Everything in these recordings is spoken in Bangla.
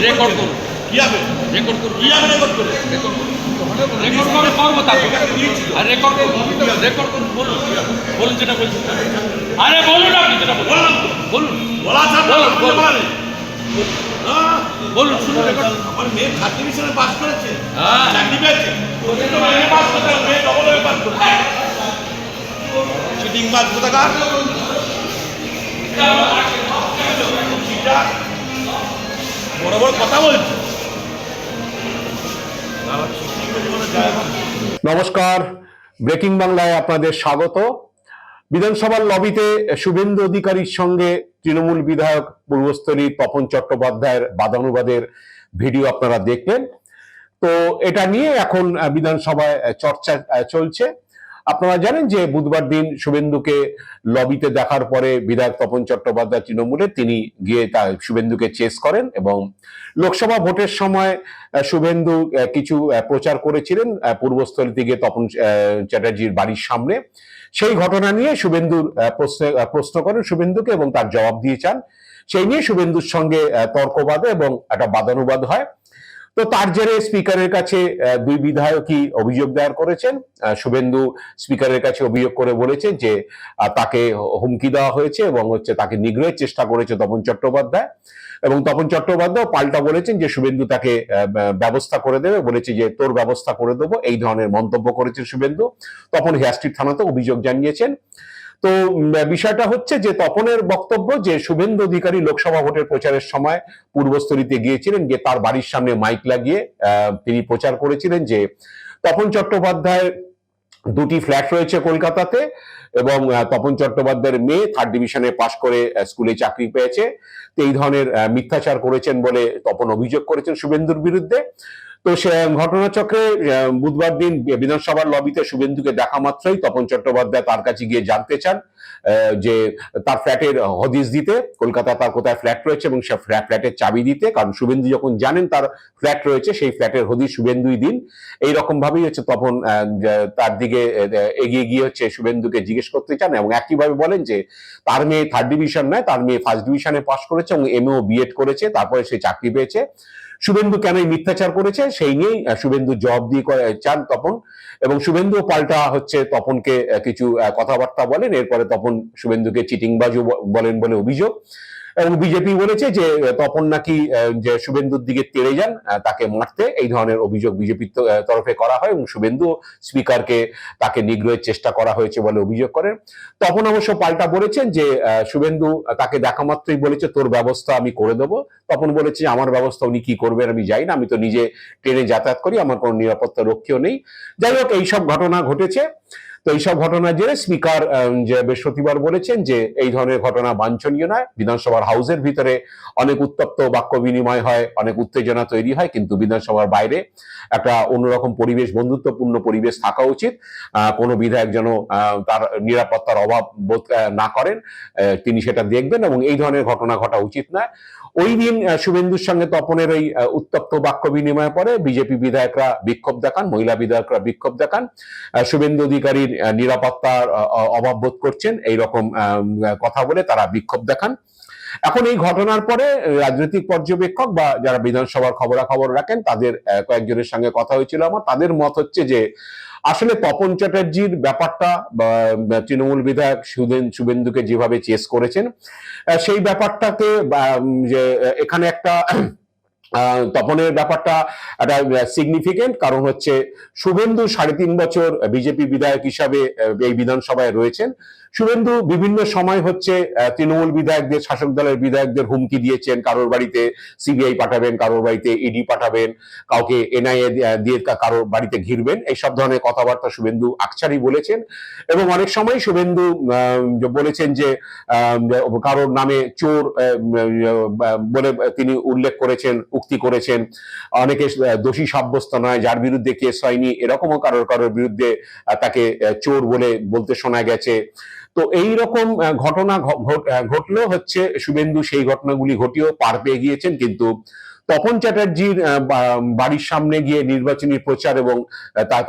রেকর্ড করুন। কি হবে? রেকর্ড করুন। কি হবে রেকর্ড করে? রেকর্ড করুন। রেকর্ড করে করব আর রেকর্ড করুন। রেকর্ড করুন। বলুন। বলুন যেটা বলছেন। আরে বলুন আপনি যেটা বলুন। বলা বলুন, বলুন। হ্যাঁ, বলুন শুনুন। রেকর্ড আমার মেয়ে ডিভিশনে পাস করেছে। হ্যাঁ। চাকরি পেয়েছে। পাস করতে মেয়ে ডবল হয়ে পাস করেছে। চিটিং বাদ কোথাকার। বড় বড় কথা বলছে। নমস্কার, ব্রেকিং বাংলায় আপনাদের স্বাগত। বিধানসভার লবিতে শুভেন্দু অধিকারীর সঙ্গে তৃণমূল বিধায়ক পূর্বস্থলী তপন চট্টোপাধ্যায়ের বাদানুবাদের ভিডিও আপনারা দেখলেন। তো এটা নিয়ে এখন বিধানসভায় চর্চা চলছে। আপনারা জানেন যে বুধবার দিন শুভেন্দুকে লবিতে দেখার পরে বিধায়ক তপন চট্টোপাধ্যায় তৃণমূলে তিনি গিয়ে তা শুভেন্দুকে চেস করেন এবং লোকসভা ভোটের সময় শুভেন্দু কিছু প্রচার করেছিলেন আহ, পূর্বস্থলী থেকে তপন চ্যাটার্জির বাড়ির সামনে। সেই ঘটনা নিয়ে শুভেন্দুর প্রশ্ন করেন শুভেন্দুকে এবং তার জবাব দিয়ে চান। সেই নিয়ে শুভেন্দুর সঙ্গে তর্ক বাঁধে এবং একটা বাদানুবাদ হয়। তো তার জেরে স্পিকারের কাছে দুই বিধায়কই অভিযোগ দায়ের করেছেন। শুভেন্দু স্পিকারের কাছে অভিযোগ করে বলেছেন যে তাকে হুমকি দেওয়া হয়েছে এবং হচ্ছে তাকে নিগ্রহের চেষ্টা করেছে তপন চট্টোপাধ্যায়। এবং তপন চট্টোপাধ্যায় পাল্টা বলেছেন যে, শুভেন্দু তাকে ব্যবস্থা করে দেবে। বলেছে যে, তোর ব্যবস্থা করে দেবো। এই ধরনের মন্তব্য করেছেন শুভেন্দু। তখন হেয়াস্ট্রিট থানাতে অভিযোগ জানিয়েছেন। তো বিষয়টা হচ্ছে যে তপনের বক্তব্য যে শুভেন্দু অধিকারী লোকসভা ভোটের প্রচারের সময় পূর্বস্থলীতে গিয়েছিলেন যে তার বাড়ির সামনে মাইক লাগিয়ে তিনি প্রচার করেছিলেন যে তপন চট্টোপাধ্যায় দুটি ফ্ল্যাট রয়েছে কলকাতাতে এবং তপন চট্টোপাধ্যায়ের মেয়ে থার্ড ডিভিশনে পাশ করে স্কুলে চাকরি পেয়েছে। এই ধরনের মিথ্যাচার করেছেন বলে তপন অভিযোগ করেছেন শুভেন্দুর বিরুদ্ধে। তো সে ঘটনাচক্রে বুধবার দিন বিধানসভার লবিতে শুভেন্দুকে দেখা মাত্রই তপন চট্টোপাধ্যায় তার কাছে গিয়ে জানতে চান যে তার ফ্ল্যাটের হদিস দিতে, কলকাতা তার কোথায় ফ্ল্যাট রয়েছে এবং সে ফ্ল্যাটের চাবি দিতে, কারণ শুভেন্দু যখন জানেন তার ফ্ল্যাট রয়েছে, সেই ফ্ল্যাটের হদিস শুভেন্দুই দিন। এই রকম ভাবেই হচ্ছে তপন তার দিকে এগিয়ে গিয়ে হচ্ছে শুভেন্দুকে জিজ্ঞেস করতে চান এবং একইভাবে বলেন যে, তার মেয়ে থার্ড ডিভিশন নয়, তার মেয়ে ফার্স্ট ডিভিশনে পাশ করেছে এবং এমএও বিএড করেছে, তারপরে সে চাকরি পেয়েছে। শুভেন্দু কেন এই মিথ্যাচার করেছে? সেই নিয়েই শুভেন্দু জবাব দিয়ে চান তপন। এবং শুভেন্দু পাল্টা হচ্ছে তপনকে কিছু কথাবার্তা বলেন। এরপরে তপন শুভেন্দুকে চিটিংবাজও বলেন বলে অভিযোগ। এবং বিজেপি বলেছে যে তপন নাকি যে শুভেন্দুর দিকে তেড়ে যান তাকে মারতে। এই ধরনের অভিযোগ বিজেপির তরফে করা হয় এবং শুভেন্দু স্পিকারকে তাকে নিগ্রহের চেষ্টা করা হয়েছে বলে অভিযোগ করেন। তখন অবশ্য পাল্টা বলেছেন যে শুভেন্দু তাকে দেখা মাত্রই বলেছে, তোর ব্যবস্থা আমি করে দেবো। তপন বলেছে আমার ব্যবস্থা উনি কি করবেন আমি যাই না, আমি তো নিজে ট্রেনে যাতায়াত করি, আমার কোনো নিরাপত্তা রক্ষীও নেই। যাই হোক এইসব ঘটনা ঘটেছে। তো এইসব ঘটনার জেরে স্পিকার যে বৃহস্পতিবার বলেছেন যে এই ধরনের ঘটনা বাঞ্ছনীয় নয়। বিধানসভার হাউসের ভিতরে অনেক উত্তপ্ত বাক্য বিনিময় হয়, অনেক উত্তেজনা তৈরি হয়, কিন্তু বিধানসভার বাইরে একটা অন্যরকম পরিবেশ, বন্ধুত্বপূর্ণ পরিবেশ থাকা উচিত। কোনো বিধায়ক যেন তার নিরাপত্তার অভাব বোধ না করেন তিনি সেটা দেখবেন এবং এই ধরনের ঘটনা ঘটা উচিত নয়। ওই দিন শুভেন্দুর সঙ্গে তপনের ওই উত্তপ্ত বাক্য বিনিময়ের পরে বিজেপি বিধায়করা বিক্ষোভ দেখান, মহিলা বিধায়করা বিক্ষোভ দেখান। শুভেন্দু অধিকারীর নিরাপত্তার অভাব বোধ করছেন। এইরকম কথা বলে তারা বিক্ষোভ দেখান। এখন এই ঘটনার পরে রাজনৈতিক পর্যবেক্ষক বা যারা বিধানসভার খবরাখবর রাখেন, তাদের কয়েকজনের সঙ্গে কথা হয়েছিল। আমার তাদের মত হচ্ছে যে, আসলে তপন চ্যাটার্জির ব্যাপারটা তৃণমূল বিধায়ক সুদেন, শুভেন্দুকে যেভাবে চেস করেছেন সেই ব্যাপারটাকে যে এখানে একটা তপনের ব্যাপারটা একটা সিগনিফিকেন্ট কারণ হচ্ছে শুভেন্দু সাড়ে তিন বছর বিজেপি বিধায়ক হিসাবে এই বিধানসভায় রয়েছেন। শুভেন্দু, বিভিন্ন সময় হচ্ছে তৃণমূল বিধায়কদের, শাসক দলের বিধায়কদের হুমকি দিয়েছেন। কারোর বাড়িতে সিবিআই পাঠাবেন, কারোর বাড়িতে ইডি পাঠাবেন, কাউকে এনআইএ দিয়ে কারোর বাড়িতে ঘিরবেন। এইসব ধরনের কথাবার্তা শুভেন্দু আকছারি বলেছেন। এবং অনেক সময় শুভেন্দু বলেছেন যে কারোর নামে চোর বলে তিনি উল্লেখ করেছেন উক্তি করেছেন। অনেকে দোষী সাব্যস্ত নয়, যার বিরুদ্ধে কেস হয়নি, এরকমও কারোর কারোর বিরুদ্ধে তাকে চোর বলে বলতে শোনা গেছে। তো এই রকম ঘটনা ঘটলেও হচ্ছে, শুভেন্দু সেই ঘটনাগুলি ঘটিয়েও পার পেয়ে গিয়েছেন, কিন্তু তপন চ্যাটার্জির বাড়ির সামনে গিয়ে নির্বাচনী প্রচার এবং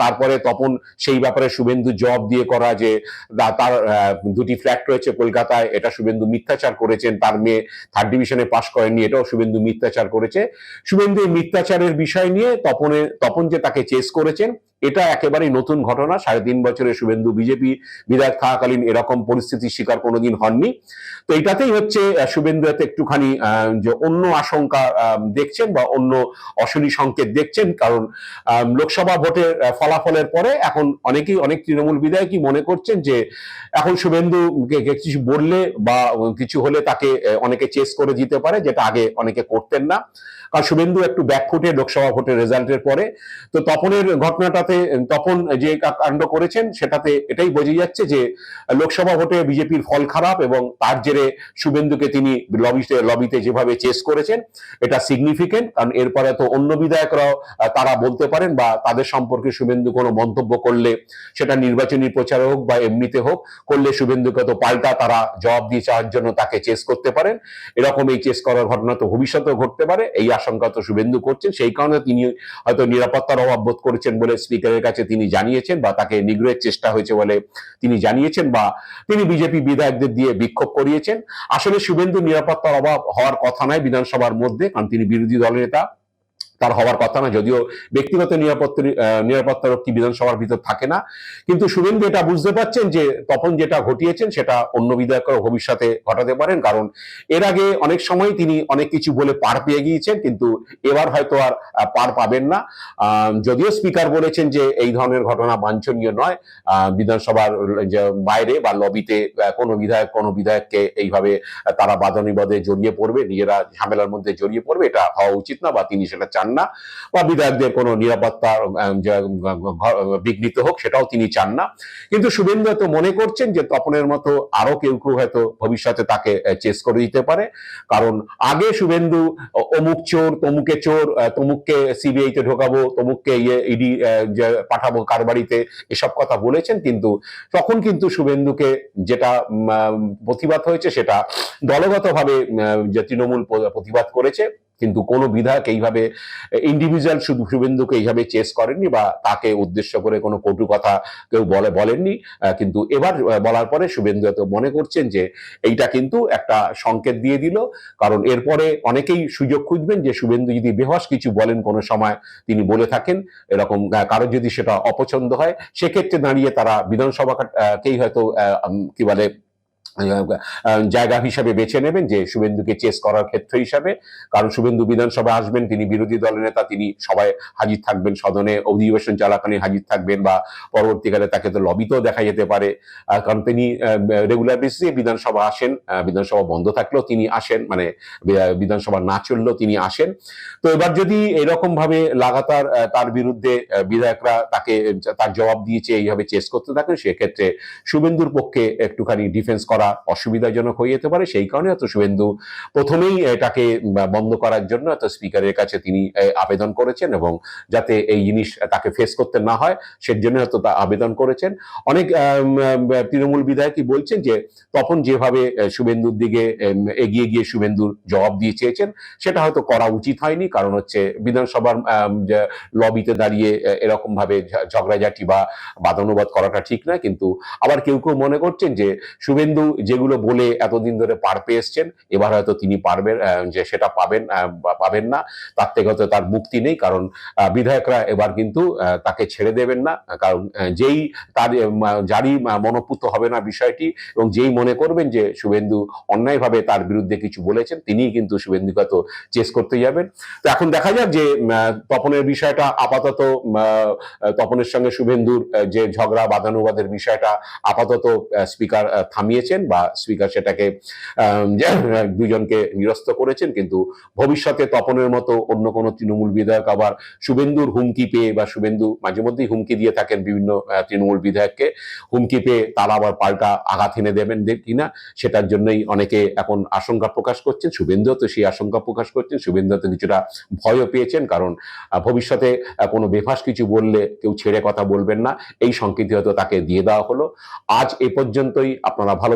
তারপরে তপন সেই ব্যাপারে শুভেন্দু জব দিয়ে করা যে তার দুটি ফ্ল্যাট রয়েছে কলকাতায়, এটা শুভেন্দু মিথ্যাচার করেছেন, তার মেয়ে থার্ড ডিভিশনে পাশ করেননি, এটাও শুভেন্দু মিথ্যাচার করেছে। শুভেন্দু এই মিথ্যাচারের বিষয় নিয়ে তপনে, তপন যে তাকে চেস করেছেন এটা একেবারেই নতুন ঘটনা। সাড়ে তিন বছরে শুভেন্দু বিজেপি বিধায়ক থাকাকালীন এরকম পরিস্থিতির শিকার কোনোদিন হননি। তো এটাতেই হচ্ছে শুভেন্দু এতে একটুখানি যে অন্য আশঙ্কা দেখছেন বা অন্য অশনি সংকেত দেখছেন। কারণ লোকসভা ভোটের ফলাফলের পরে এখন অনেকেই, অনেক তৃণমূল বিধায়কই মনে করছেন যে এখন শুভেন্দু কিছু বললে বা কিছু হলে তাকে অনেকে চেস করে দিতে পারে, যেটা আগে অনেকে করতেন না। কারণ শুভেন্দু একটু ব্যাকফুটে লোকসভা ভোটের রেজাল্টের পরে। তো তপনের ঘটনাটাতে তপন যে কাণ্ড করেছেন, সেটাতে এটাই বোঝা যাচ্ছে যে, লোকসভা ভোটে বিজেপির ফল খারাপ এবং তার জেরে শুভেন্দুকে তিনি লবিতে লবিতে যেভাবে চেস করেছেন, এটা সিগনিফিকেন্ট কারণ এরপরে তো অন্য বিধায়করাও তারা বলতে পারেন বা তাদের সম্পর্কে শুভেন্দু কোনো মন্তব্য করলে সেটা নির্বাচনী প্রচারে হোক বা এমনিতে হোক, করলে শুভেন্দুকে তো পাল্টা তারা জবাব দিয়ে চাওয়ার জন্য তাকে চেস করতে পারেন। এরকম এই চেস করার ঘটনা তো ভবিষ্যতেও ঘটতে পারে, এই আশঙ্কা তো শুভেন্দু করছেন, সেই কারণে তিনি হয়তো নিরাপত্তার অভাব বোধ করেছেন বলে স্পিকারের কাছে তিনি জানিয়েছেন বা তাকে নিগ্রহের চেষ্টা হয়েছে বলে তিনি জানিয়েছেন বা তিনি বিজেপি বিধায়কদের দিয়ে বিক্ষোভ করিয়েছেন। আসলে শুভেন্দু নিরাপত্তার অভাব হওয়ার কথা নয় বিধানসভার মধ্যে, কারণ তিনি বিরোধী দলের নেতা। তার হওয়ার কথা না যদিও ব্যক্তিগত নিরাপত্তা আহ, নিরাপত্তা রক্ষী বিধানসভার ভিতর থাকে না। কিন্তু শুভেন্দু এটা বুঝতে পারছেন যে তখন যেটা ঘটিয়েছেন সেটা অন্য বিধায়করা ভবিষ্যতে ঘটাতে পারেন কারণ এর আগে অনেক সময় তিনি অনেক কিছু বলে পার পেয়ে গিয়েছেন কিন্তু এবার হয়তো আর পার পাবেন না। যদিও স্পিকার বলেছেন যে এই ধরনের ঘটনা বাঞ্ছনীয় নয় বিধানসভার বাইরে বা লবিতে কোনো বিধায়ক কোনো বিধায়ককে এইভাবে তারা বাদানিবাদে জড়িয়ে পড়বে নিজেরা ঝামেলার মধ্যে জড়িয়ে পড়বে এটা হওয়া উচিত না বা তিনি সেটা চান না, বা বিধায়কদের কোনো নিরাপত্তা বিঘ্নিত হোক সেটাও তিনি চান না। কিন্তু শুভেন্দু হয়তো মনে করছেন যে তপনের মতো আরও কেউ কেউ হয়তো ভবিষ্যতে তাকে চেস করে দিতে পারে। কারণ আগে শুভেন্দু অমুক চোর, তমুকে চোর তমুককে সিবিআই তে ঢোকাবো, তমুককে ইয়ে ইডি পাঠাবো কার বাড়িতে, এসব কথা বলেছেন কিন্তু তখন কিন্তু শুভেন্দুকে যেটা প্রতিবাদ হয়েছে সেটা দলগতভাবে যে তৃণমূল প্রতিবাদ করেছে। কিন্তু কোনো বিধায়ক এইভাবে ইন্ডিভিজুয়াল শুধু শুভেন্দুকে এইভাবে চেস করেননি বা তাকে উদ্দেশ্য করে কোনো কটু কথা কেউ বলে, বলেননি। কিন্তু এবার বলার পরে শুভেন্দু এত মনে করছেন যে এইটা কিন্তু একটা সংকেত দিয়ে দিল। কারণ এরপরে অনেকেই সুযোগ খুঁজবেন যে শুভেন্দু যদি বেহস কিছু বলেন কোনো সময় তিনি বলে থাকেন, এরকম কারোর যদি সেটা অপছন্দ হয়, সেক্ষেত্রে দাঁড়িয়ে তারা বিধানসভা কেই হয়তো কি বলে জায়গা হিসাবে বেছে নেবেন যে শুভেন্দুকে চেস করার ক্ষেত্র হিসাবে। কারণ শুভেন্দু বিধানসভায় আসবেন, তিনি বিরোধী দলের নেতা, তিনি সবাই হাজির থাকবেন সদনে, অধিবেশন চলাকালীন হাজির থাকবেন বা পরবর্তীকালে তাকে তো লবিতেও দেখা যেতে পারে। কারণ তিনি রেগুলার বেসিসে বিধানসভা আসেন বিধানসভা বন্ধ থাকলেও তিনি আসেন মানে বিধানসভা না চললেও তিনি আসেন। তো এবার যদি এরকম ভাবে লাগাতার তার বিরুদ্ধে বিধায়করা তাকে, তার জবাব দিয়েছে, এইভাবে চেস করতে থাকেন, সেক্ষেত্রে শুভেন্দুর পক্ষে একটুখানি ডিফেন্স করা অসুবিধাজনক হয়ে যেতে পারে, সেই কারণে হয়তো শুভেন্দু প্রথমেই এটাকে বন্ধ করার জন্য হয়তো স্পিকারের কাছে তিনি আবেদন করেছেন এবং যাতে এই জিনিস তাকে ফেস করতে না হয়, সেজন্য হয়তো তা আবেদন করেছেন। অনেক তৃণমূল বিধায়কই বলছেন যে তখন যেভাবে শুভেন্দুর দিকে এগিয়ে গিয়ে শুভেন্দুর জবাব দিয়ে চেয়েছেন, সেটা হয়তো করা উচিত হয়নি, কারণ হচ্ছে বিধানসভার লবিতে দাঁড়িয়ে এরকম ভাবে ঝগড়াঝাটি বা বাদানুবাদ করাটা ঠিক নয় কিন্তু আবার কেউ কেউ মনে করছেন যে শুভেন্দু যেগুলো বলে এতদিন ধরে পার পেয়ে এসছেন, এবার হয়তো তিনি পারবেন যে সেটা পাবেন পাবেন না, তার থেকে হয়তো তার মুক্তি নেই, কারণ বিধায়করা এবার কিন্তু তাকে ছেড়ে দেবেন না, কারণ যেই তার যারই মনোপুত হবে না বিষয়টি, এবং যেই মনে করবেন যে শুভেন্দু অন্যায়ভাবে তার বিরুদ্ধে কিছু বলেছেন, তিনিই কিন্তু শুভেন্দুকে হয়তো চেস করতে যাবেন। তো এখন দেখা যাক যে তপনের বিষয়টা আপাতত তপনের সঙ্গে শুভেন্দুর যে ঝগড়া বাদানুবাদের বিষয়টা আপাতত স্পিকার থামিয়েছেন। বা স্পিকার সেটাকে দুজনকে নিরস্ত করেছেন, কিন্তু ভবিষ্যতে তপনের মতো অন্য কোনো তৃণমূল বিধায়ক আবার শুভেন্দুর হুমকি পেয়ে বা শুভেন্দু মাঝে মধ্যেই হুমকি দিয়ে থাকেন বিভিন্ন তৃণমূল বিধায়ককে, হুমকি পেয়ে তারা আবার পাল্টা আঘাত এনে দেবেন কিনা, সেটার জন্যই অনেকে এখন আশঙ্কা প্রকাশ করছেন। শুভেন্দু তো সেই আশঙ্কা প্রকাশ করছেন। শুভেন্দু তো কিছুটা ভয়ও পেয়েছেন, কারণ ভবিষ্যতে কোনো বেফাস কিছু বললে কেউ ছেড়ে কথা বলবেন না। এই সংকেত হয়তো তাকে দিয়ে দেওয়া হলো। আজ এ পর্যন্তই। আপনারা ভালো